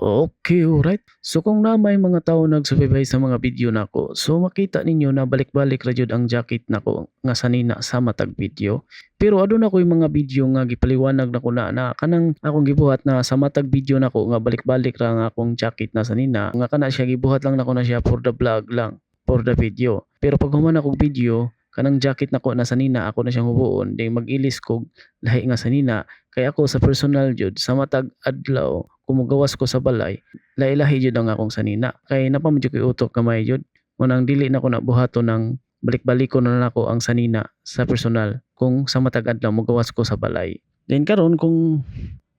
Okay, alright. So kung na may mga tao nagsubaybay sa mga video nako, so makita ninyo na balik-balik ra ang jacket nako nga sanina sa matag video. Pero aduna ko'y mga video nga gipaliwanag nako na na kanang akong gibuhat na sa matag video nako nga balik-balik ra nga akong jacket na sanina nga kana siya gibuhat lang nako na siya for the vlog lang, for the video. Pero pag human akong video, kanang jacket nako na sanina ako na siyang hubuon, di mag-ilis kog lahi nga sanina kay ako sa personal jud sa matag adlaw kumugawas ko sa balay lahi-lahi jud ang akong sanina kay napamadyo koy utok kamay jud. Munang dili na ko na buhato ng balik-balik ko na nako ang sanina sa personal. Kung sa matag adlaw mugawas ko sa balay. Then karon kung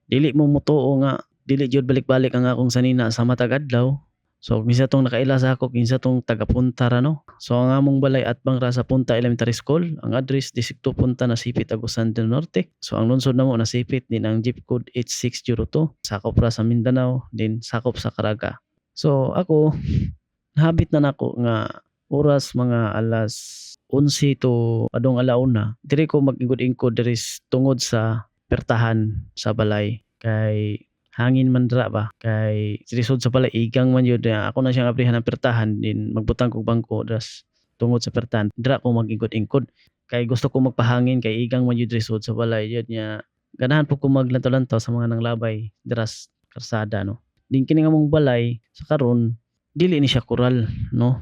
dili mo mutuo nga dili jud balik-balik ang akong sanina sa matag adlaw So, kinsa tong nakaila sa ako, kinsa tong taga-punta ra no. So, ang among balay at bang ra sa Punta Elementary School, ang address distrito Punta na Sipit, Agusan del Norte. So, ang lungsod namo na Sipit din ang jeep code 8602, sakop ra sa Mindanao, din sakop sa Caraga. So, ako habit na nako nga oras mga alas 11 to adong alauna. Diri ko mag-ingkod-ingkod diri tungod sa pertahan sa balay kay hangin man dra ba? Kay sirisod sa pala igang man yun. Ako na siyang abrihan ng pertahan din. Magbutang kog bangko das tungod sa pertahan. Dra ko magingkod-ingkod. Kay gusto ko magpahangin kay igang man yun risod sa balay yun nya ganahan po ko maglantaw-lantaw sa mga nanglabay dras karsada no? Din kini nga balay sa karon dili ni siya kural no?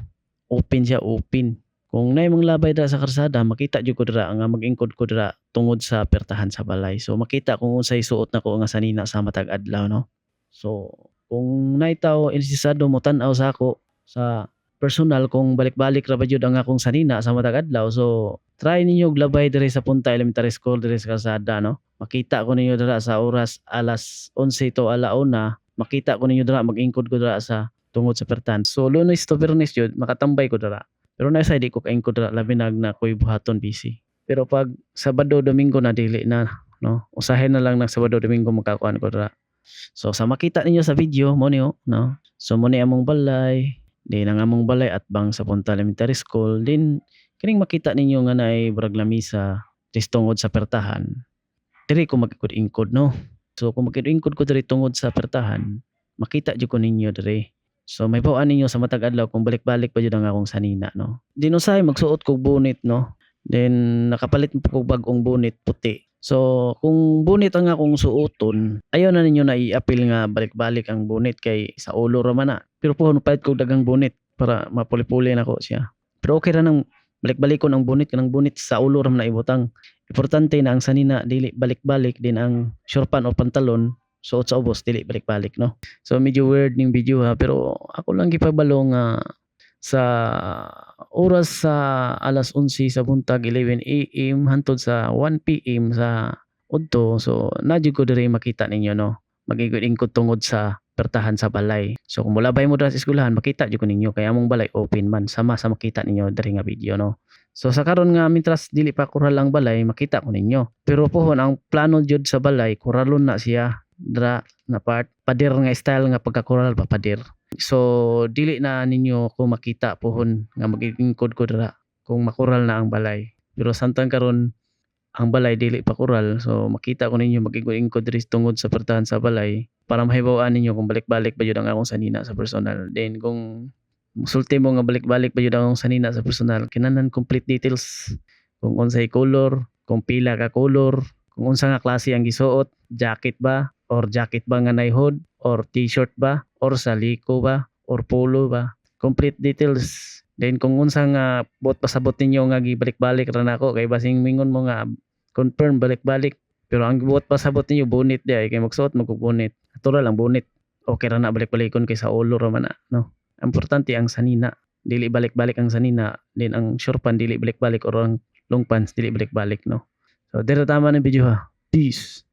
Open siya open kung nay mga labay dra sa karsada makita jud ko dra nga magingkod ko dra tungod sa pertahan sa balay. So makita kung unsay suot nako nga sanina sa matag adlaw no? So kung nay tawo insisado mo tan-aw sa ako sa personal kung balik-balik ra ba jud ang akong sanina sa matag adlaw so try ninyo og labay diri sa Punta Elementary School diri sa kalsada no? Makita ko ninyo dira sa oras alas 11 to alauna makita ko ninyo dira mag-ingkod ko dira sa tungod sa pertahan. So lunes to biyernes jud makatambay ko dira pero na sa di ko kaingkod dira labi nag na ko'y buhaton busy. Pero pag Sabado Domingo na dili na no? Usahin na lang ng Sabado Domingo makakuan ko dira so sa makita ninyo sa video mo niyo no? So mo ni among balay din ang among balay at bang sa Punta Elementary School. Din kining makita ninyo nga naay brag lamisa tungod sa pertahan diri ko magikod-ingkod no? So kung magikod-ingkod ko diri tungod sa pertahan makita jud ko ninyo diri So may bawaan ninyo sa matag adlaw kung balik-balik pa jud ang akong sanina no. Dinusay magsuot kog bunit no. Then nakapalit po kog bag-ong bunit puti. So kung bunit ang akong suoton, ayaw na ninyo na i-appeal nga balik-balik ang bunit kay sa ulo ra man na. Pero po palit kog dagang bunit para mapuli-puli na ko siya. Pero okay ra nang balik-balik ko ng bunit kanang bunit sa ulo ra man ibutang. Importante na ang sanina dili balik-balik din ang shortpan o pantalon suot sa ubos dili balik-balik no. So medyo weird ning video ha pero ako lang gipabalo nga sa oras sa alas 11 sa buntag 11 AM hantod sa 1 PM sa udto so nadyo ko diri makita ninyo no magigod-ingkod tungod sa pertahan sa balay. So kung mulabay mo dira sa eskwelahan makita jud ko ninyo kay among balay open man sama sa makita ninyo diri nga video no. So sa karon nga mitras dili pa kural ang balay makita ko ninyo. Pero pohon ang plano jud sa balay kuralon na siya dra na part pader nga style nga pagkakural pa pader. So dili na ninyo ko makita pohon nga magingkod ko dira kung makural na ang balay. Pero samtang karon ang balay dili pa kural so makita ko ninyo magingkod diri tungod sa pertahan sa balay para mahibawaan ninyo kung balik-balik ba jud ang akong sanina sa personal. Then kung musulti mo nga balik-balik ba jud ang akong sanina sa personal kinahanglan complete details kung unsay color, kung pila ka color, kung unsa nga klase ang gisuot, jacket ba or jacket ba nga naihod? Or t-shirt ba? Or saliko ba? Or polo ba? Complete details. Then kung unsa nga bot pasabot ninyo nga gibalik-balik ra nako kay basing mingon mo nga confirm balik-balik. Pero ang buot pasabot ninyo bunit di ay kay magsuot magkubunit natural ang bunit okay ra na balik-balikon kay sa ulo ra man na no? Importante ang sanina. Dili balik-balik ang sanina then ang shortpan dili balik-balik or ang long pants dili balik-balik no? So dira tama ng video ha? Peace